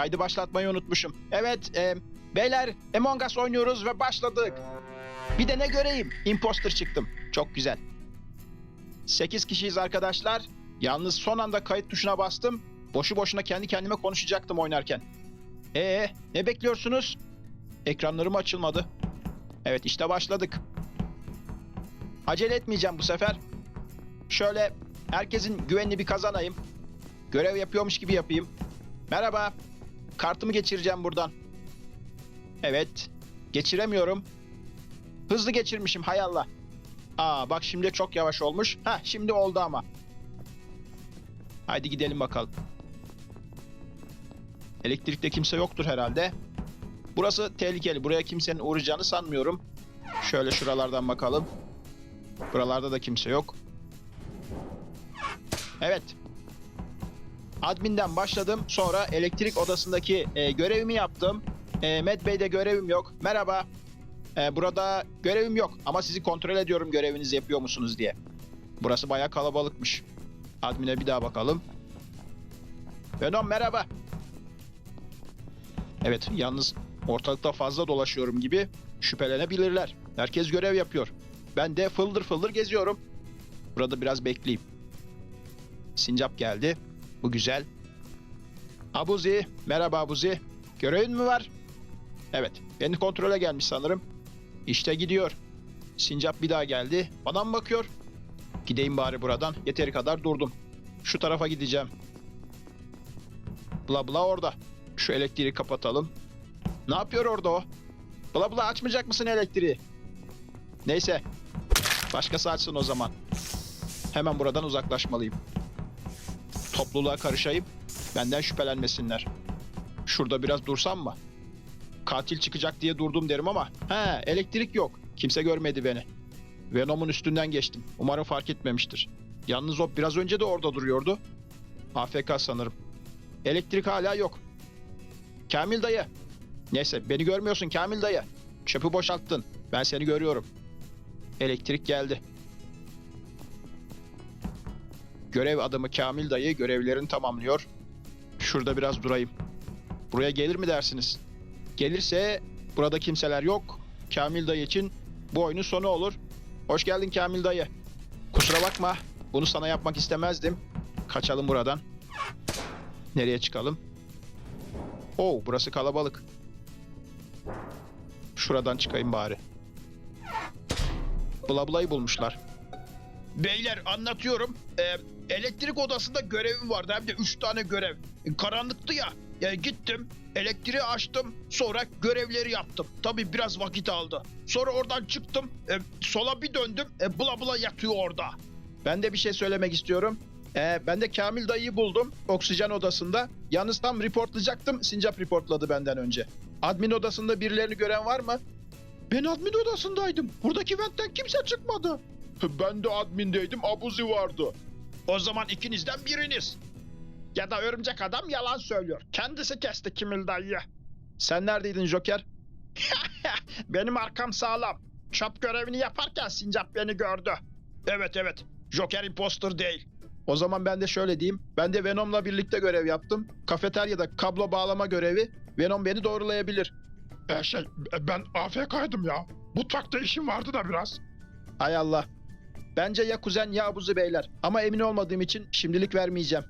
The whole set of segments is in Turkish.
Kaydı başlatmayı unutmuşum. Evet, e, beyler Among Us oynuyoruz ve başladık. Bir de ne göreyim? Imposter çıktım. Çok güzel. 8 kişiyiz arkadaşlar. Yalnız son anda kayıt tuşuna bastım. Boşu boşuna kendi kendime konuşacaktım oynarken. Ee, ne bekliyorsunuz? Ekranlarım açılmadı. Evet işte başladık. Acele etmeyeceğim bu sefer. Şöyle herkesin güvenini bir kazanayım. Görev yapıyormuş gibi yapayım. Merhaba. Kartımı geçireceğim buradan. Evet. Geçiremiyorum. Hızlı geçirmişim hay Allah. Aa bak şimdi çok yavaş olmuş. Ha şimdi oldu ama. Haydi gidelim bakalım. Elektrikte kimse yoktur herhalde. Burası tehlikeli. Buraya kimsenin uğrayacağını sanmıyorum. Şöyle şuralardan bakalım. Buralarda da kimse yok. Evet. Admin'den başladım. Sonra elektrik odasındaki e, görevimi yaptım. E, Met Bey'de görevim yok. Merhaba. E, burada görevim yok ama sizi kontrol ediyorum görevinizi yapıyor musunuz diye. Burası bayağı kalabalıkmış. Admin'e bir daha bakalım. Venom merhaba. Evet yalnız ortalıkta fazla dolaşıyorum gibi şüphelenebilirler. Herkes görev yapıyor. Ben de fıldır fıldır geziyorum. Burada biraz bekleyeyim. Sincap geldi. Bu güzel. Abuzi. Merhaba Abuzi. Görevin mi var? Evet. Beni kontrole gelmiş sanırım. İşte gidiyor. Sincap bir daha geldi. Bana mı bakıyor? Gideyim bari buradan. Yeteri kadar durdum. Şu tarafa gideceğim. Bla bla orada. Şu elektriği kapatalım. Ne yapıyor orada o? Bla bla açmayacak mısın elektriği? Neyse. Başkası açsın o zaman. Hemen buradan uzaklaşmalıyım. Topluluğa karışayım. Benden şüphelenmesinler. Şurada biraz dursam mı? Katil çıkacak diye durdum derim ama. He elektrik yok. Kimse görmedi beni. Venom'un üstünden geçtim. Umarım fark etmemiştir. Yalnız o biraz önce de orada duruyordu. AFK sanırım. Elektrik hala yok. Kamil dayı. Neyse beni görmüyorsun Kamil dayı. Çöpü boşalttın. Ben seni görüyorum. Elektrik geldi. Görev adamı Kamil dayı görevlerini tamamlıyor. Şurada biraz durayım. Buraya gelir mi dersiniz? Gelirse burada kimseler yok. Kamil dayı için bu oyunun sonu olur. Hoş geldin Kamil dayı. Kusura bakma. Bunu sana yapmak istemezdim. Kaçalım buradan. Nereye çıkalım? Oo, burası kalabalık. Şuradan çıkayım bari. Bulayı bulmuşlar. Beyler anlatıyorum. Ee, elektrik odasında görevim vardı. Hem de 3 tane görev. E, Karanlıktı ya. E, gittim. Elektriği açtım. Sonra görevleri yaptım. Tabii biraz vakit aldı. Sonra oradan çıktım. E, sola bir döndüm. E, bula bula yatıyor orada. Ben de bir şey söylemek istiyorum. Ee, ben de Kamil dayıyı buldum oksijen odasında. Yalnız tam reportlayacaktım. Sincap reportladı benden önce. Admin odasında birilerini gören var mı? Ben admin odasındaydım. Buradaki ventten kimse çıkmadı. Ben de admindeydim. Abuzi vardı. O zaman ikinizden biriniz. Ya da örümcek adam yalan söylüyor. Kendisi kesti Kimil dayıyı. Sen neredeydin Joker? Benim arkam sağlam. Çöp görevini yaparken Sincap beni gördü. Evet evet. Joker imposter değil. O zaman ben de şöyle diyeyim. Ben de Venom'la birlikte görev yaptım. Kafeteryada kablo bağlama görevi. Venom beni doğrulayabilir. E şey ben AFK'ydım ya. Bu takta işim vardı da biraz. Hay Allah. Bence ya kuzen ya abuzu beyler. Ama emin olmadığım için şimdilik vermeyeceğim.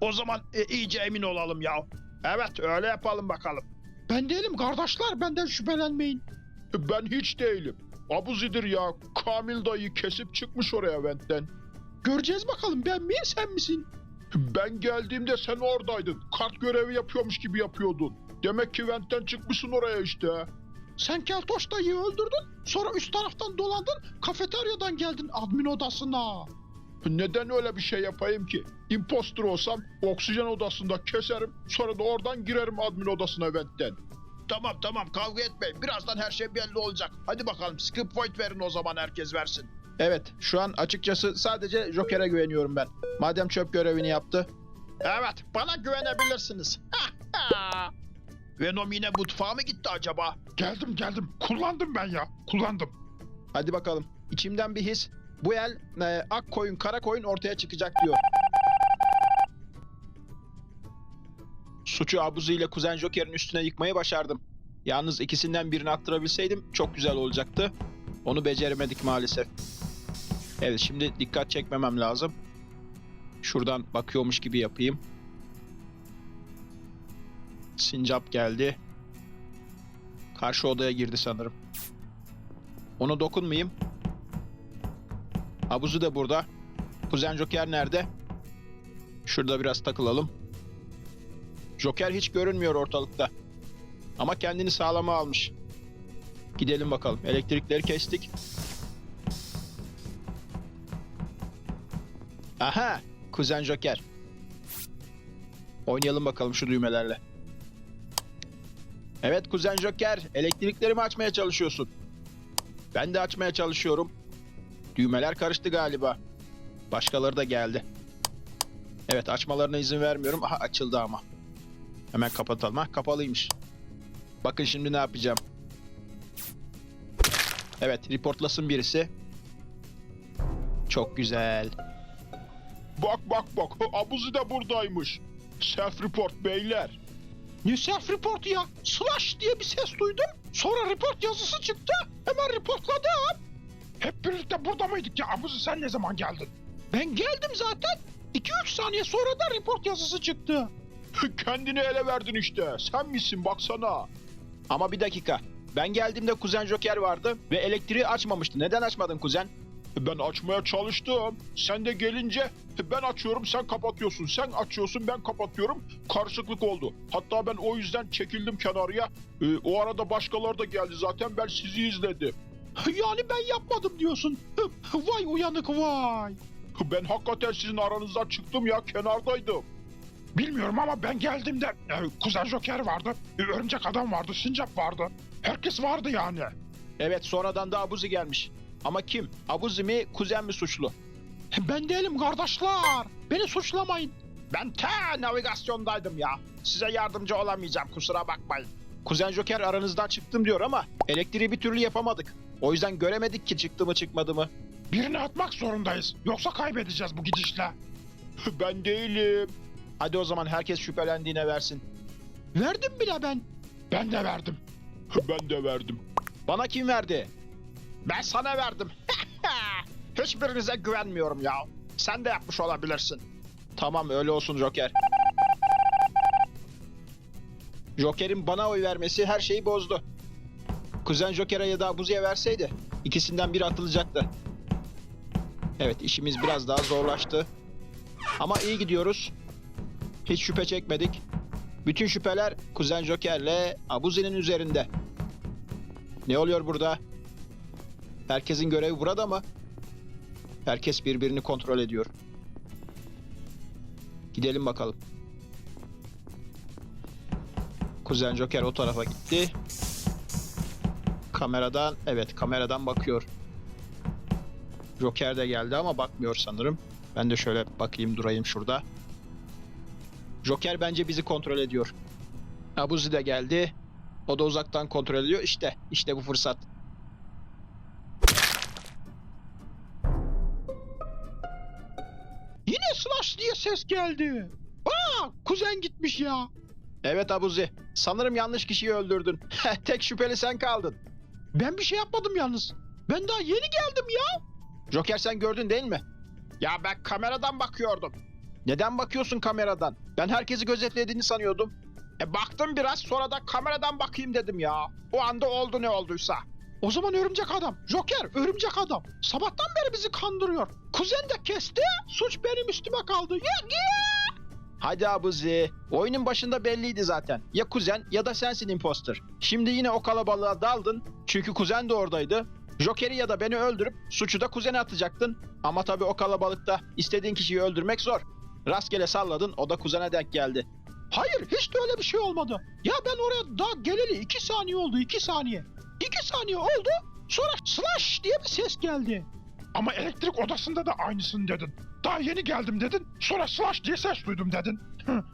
O zaman e, iyice emin olalım ya. Evet öyle yapalım bakalım. Ben değilim kardeşler benden şüphelenmeyin. Ben hiç değilim. Abuzidir ya. Kamil dayı kesip çıkmış oraya ventten. Göreceğiz bakalım ben miyim sen misin? Ben geldiğimde sen oradaydın. Kart görevi yapıyormuş gibi yapıyordun. Demek ki ventten çıkmışsın oraya işte. Sen Keltoş dayıyı öldürdün. Sonra üst taraftan dolandın. Kafeteryadan geldin admin odasına. Neden öyle bir şey yapayım ki? Imposter olsam oksijen odasında keserim. Sonra da oradan girerim admin odasına ventten. Tamam tamam kavga etmeyin. Birazdan her şey belli olacak. Hadi bakalım skip point verin o zaman herkes versin. Evet şu an açıkçası sadece Joker'e güveniyorum ben. Madem çöp görevini yaptı. Evet bana güvenebilirsiniz. Venom yine mutfağa mı gitti acaba? Geldim geldim. Kullandım ben ya. Kullandım. Hadi bakalım. İçimden bir his. Bu el e, ak koyun kara koyun ortaya çıkacak diyor. Suçu Abuzi ile Kuzen Joker'in üstüne yıkmayı başardım. Yalnız ikisinden birini attırabilseydim çok güzel olacaktı. Onu beceremedik maalesef. Evet şimdi dikkat çekmemem lazım. Şuradan bakıyormuş gibi yapayım. Sincap geldi. Karşı odaya girdi sanırım. Ona dokunmayayım. Abuzu da burada. Kuzen Joker nerede? Şurada biraz takılalım. Joker hiç görünmüyor ortalıkta. Ama kendini sağlama almış. Gidelim bakalım. Elektrikleri kestik. Aha! Kuzen Joker. Oynayalım bakalım şu düğmelerle. Evet Kuzen Joker. Elektriklerimi açmaya çalışıyorsun. Ben de açmaya çalışıyorum. Düğmeler karıştı galiba. Başkaları da geldi. Evet açmalarına izin vermiyorum. Aha açıldı ama. Hemen kapatalım. Ha kapalıymış. Bakın şimdi ne yapacağım. Evet reportlasın birisi. Çok güzel. Bak bak bak Abuzi de buradaymış. Self report beyler. Ne self report ya? Slash diye bir ses duydum. Sonra report yazısı çıktı. Hemen reportladım. Hep birlikte burada mıydık ya? Abuzi sen ne zaman geldin? Ben geldim zaten. 2-3 saniye sonra da report yazısı çıktı. Kendini ele verdin işte. Sen misin baksana. Ama bir dakika. Ben geldiğimde Kuzen Joker vardı ve elektriği açmamıştı. Neden açmadın Kuzen? Ben açmaya çalıştım. Sen de gelince ben açıyorum sen kapatıyorsun. Sen açıyorsun ben kapatıyorum. Karışıklık oldu. Hatta ben o yüzden çekildim kenarıya. Ee, o arada başkaları da geldi zaten ben sizi izledim. Yani ben yapmadım diyorsun. Vay uyanık vay. Ben hakikaten sizin aranızdan çıktım ya kenardaydım. Bilmiyorum ama ben geldiğimde e, Kuzen Joker vardı, e, Örümcek Adam vardı, Sincap vardı. Herkes vardı yani. Evet sonradan da Abuzi gelmiş. Ama kim? Abuzi mi, Kuzen mi suçlu? Ben değilim kardeşler. Beni suçlamayın. Ben ta navigasyondaydım ya. Size yardımcı olamayacağım kusura bakmayın. Kuzen Joker aranızdan çıktım diyor ama elektriği bir türlü yapamadık. O yüzden göremedik ki çıktı mı çıkmadı mı. Birini atmak zorundayız. Yoksa kaybedeceğiz bu gidişle. Ben değilim. Hadi o zaman herkes şüphelendiğine versin. Verdim bile ben. Ben de verdim. Ben de verdim. Bana kim verdi? Ben sana verdim. Hiçbirinize güvenmiyorum ya. Sen de yapmış olabilirsin. Tamam öyle olsun Joker. Joker'in bana oy vermesi her şeyi bozdu. Kuzen Joker'e ya da Abuzi'ye verseydi ikisinden biri atılacaktı. Evet işimiz biraz daha zorlaştı. Ama iyi gidiyoruz. Hiç şüphe çekmedik. Bütün şüpheler Kuzen Joker'le Abuzi'nin üzerinde. Ne oluyor burada? Herkesin görevi burada mı? Herkes birbirini kontrol ediyor. Gidelim bakalım. Kuzen Joker o tarafa gitti. Kameradan, evet kameradan bakıyor. Joker de geldi ama bakmıyor sanırım. Ben de şöyle bakayım durayım şurada. Joker bence bizi kontrol ediyor. Abuzi de geldi. O da uzaktan kontrol ediyor. İşte, işte bu fırsat. Slash diye ses geldi. Aa kuzen gitmiş ya. Evet Abuzi. Sanırım yanlış kişiyi öldürdün. Tek şüpheli sen kaldın. Ben bir şey yapmadım yalnız. Ben daha yeni geldim ya. Joker sen gördün değil mi? Ya ben kameradan bakıyordum. Neden bakıyorsun kameradan? Ben herkesi gözetlediğini sanıyordum. E baktım biraz sonra da kameradan bakayım dedim ya. O anda oldu ne olduysa. O zaman örümcek adam. Joker örümcek adam. Sabahtan beri bizi kandırıyor. Kuzen de kesti. Suç benim üstüme kaldı. Ya, ya. Hadi Abuzi. Oyunun başında belliydi zaten. Ya kuzen ya da sensin imposter. Şimdi yine o kalabalığa daldın. Çünkü kuzen de oradaydı. Joker'i ya da beni öldürüp suçu da kuzene atacaktın. Ama tabii o kalabalıkta istediğin kişiyi öldürmek zor. Rastgele salladın o da kuzene denk geldi. Hayır hiç de öyle bir şey olmadı. Ya ben oraya daha geleli iki saniye oldu iki saniye. İki saniye oldu sonra slash diye bir ses geldi. Ama elektrik odasında da aynısını dedin. Daha yeni geldim dedin sonra slash diye ses duydum dedin.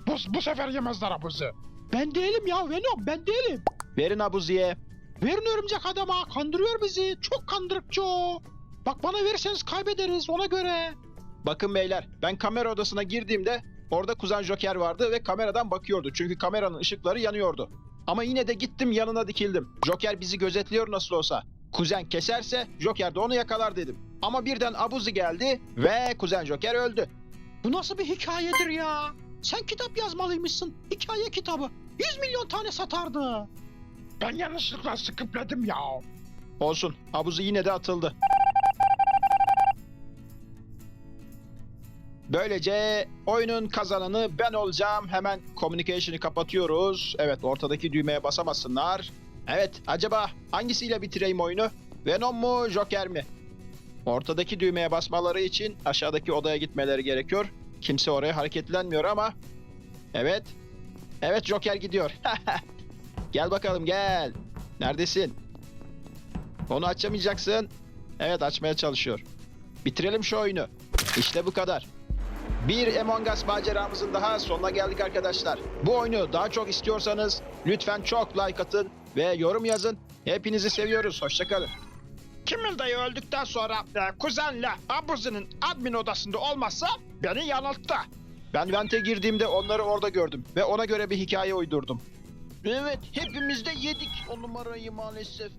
bu, bu sefer yemezler abuzu. Ben değilim ya Venom ben değilim. Verin Abuzi'ye. Verin örümcek adama kandırıyor bizi çok kandırıkçı o. Bak bana verirseniz kaybederiz ona göre. Bakın beyler ben kamera odasına girdiğimde Orada kuzen Joker vardı ve kameradan bakıyordu. Çünkü kameranın ışıkları yanıyordu. Ama yine de gittim yanına dikildim. Joker bizi gözetliyor nasıl olsa. Kuzen keserse Joker de onu yakalar dedim. Ama birden Abuzi geldi ve kuzen Joker öldü. Bu nasıl bir hikayedir ya? Sen kitap yazmalıymışsın. Hikaye kitabı. 100 milyon tane satardı. Ben yanlışlıkla sıkıpladım ya. Olsun. Abuzi yine de atıldı. Böylece oyunun kazananı ben olacağım. Hemen communication'ı kapatıyoruz. Evet ortadaki düğmeye basamasınlar. Evet acaba hangisiyle bitireyim oyunu? Venom mu Joker mi? Ortadaki düğmeye basmaları için aşağıdaki odaya gitmeleri gerekiyor. Kimse oraya hareketlenmiyor ama. Evet. Evet Joker gidiyor. gel bakalım gel. Neredesin? Onu açamayacaksın. Evet açmaya çalışıyor. Bitirelim şu oyunu. İşte bu kadar. Bir Among Us maceramızın daha sonuna geldik arkadaşlar. Bu oyunu daha çok istiyorsanız lütfen çok like atın ve yorum yazın. Hepinizi seviyoruz. Hoşçakalın. Kimil dayı öldükten sonra e, kuzenle Abuzi'nin admin odasında olmazsa beni yanılttı. Ben Vent'e girdiğimde onları orada gördüm ve ona göre bir hikaye uydurdum. Evet hepimiz de yedik o numarayı maalesef.